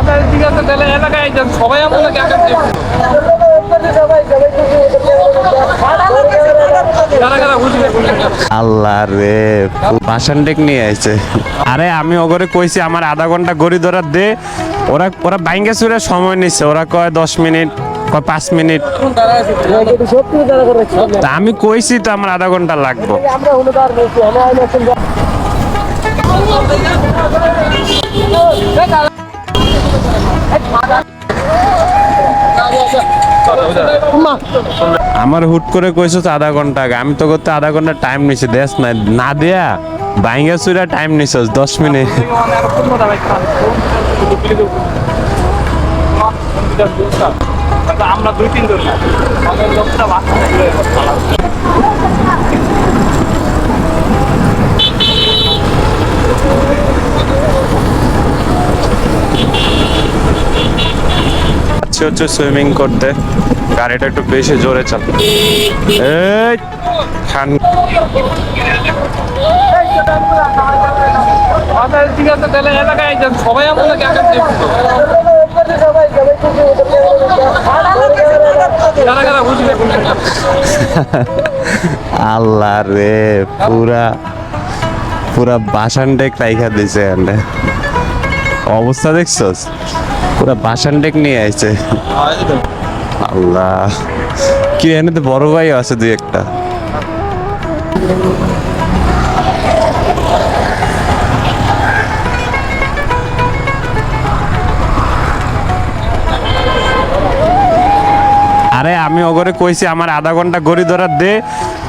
আচ্ছা ঠিক আছে তাহলে এলাকায় যান সবাই আল্লাহ রে ভাষণ নিয়ে আইছে আরে আমি ওগরে কইছি আমার আধা ঘণ্টা গড়ি ধরার দে ওরা ওরা বাইঙ্গে সুরে সময় নিচ্ছে ওরা কয় দশ মিনিট কয় পাঁচ মিনিট তা আমি কইছি তো আমার আধা ঘণ্টা লাগবে আমার হুট করে কইছো আধা ঘণ্টা আগে। আমি তো করতে আধা ঘণ্টা টাইম নিছি দেশ না না দেয়া বাইঙ্গা সুরা টাইম নিছস, দশ মিনিট। আমরা দুই তিন জন। লোকটা হচ্ছে সুইমিং করতে। গাড়িটা একটু বেশি জোরে চাল। আল্লাহ রে, পুরা পুরা বাসান ডেক রাইখা দিছে অবস্থা দেখছস? পুরা বাসান ডেক নিয়ে আইছে। আল্লাহ। কি এনে তো বড় ভাই আছে দুই একটা। আরে আমি ওগরে কইছি, আমার আধা ঘণ্টা গড়ি ধরার দে।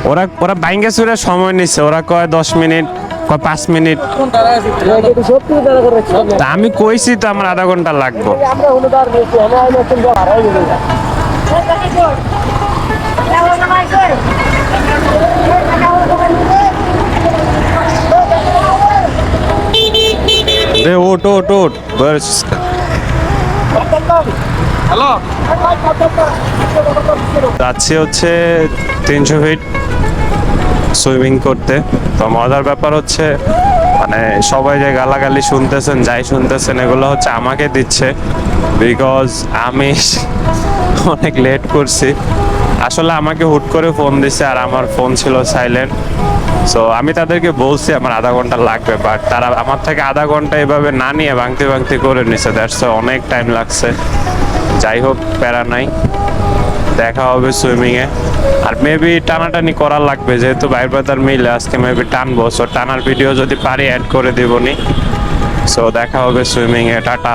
ওরা ওরা বাইঙ্গে সুরে সময় নিচ্ছে ওরা কয় দশ মিনিট। পাঁচ মিনিট। তা আমি কইছি তো আমার আধা ঘণ্টা লাগবে। রে যাচ্ছি হচ্ছে তিনশো ফিট সুইমিং করতে। তো মজার ব্যাপার হচ্ছে মানে সবাই যে গালাগালি শুনতেছেন, যাই শুনতেছেন, এগুলো হচ্ছে আমাকে দিচ্ছে। বিকজ আমি অনেক লেট করছি। আসলে আমাকে হুট করে ফোন দিছে আর আমার ফোন ছিল সাইলেন্ট সো আমি তাদেরকে বলছি, আমার আধা ঘণ্টা লাগবে বাট তারা আমার থেকে আধা ঘণ্টা এভাবে না নিয়ে ভাঙতে ভাঙতে করে নিছে। দ্যাটস অনেক টাইম লাগছে। যাই হোক, প্যারা নাই। দেখা হবে সুইমিংয়ে আর মেবি টানাটানি করা লাগবে, যেহেতু ভাই ব্রাদার মিলে আজকে মেবি টানবো সো টানার ভিডিও যদি পারি অ্যাড করে দিবনি। সো দেখা হবে সুইমিংয়ে টাটা।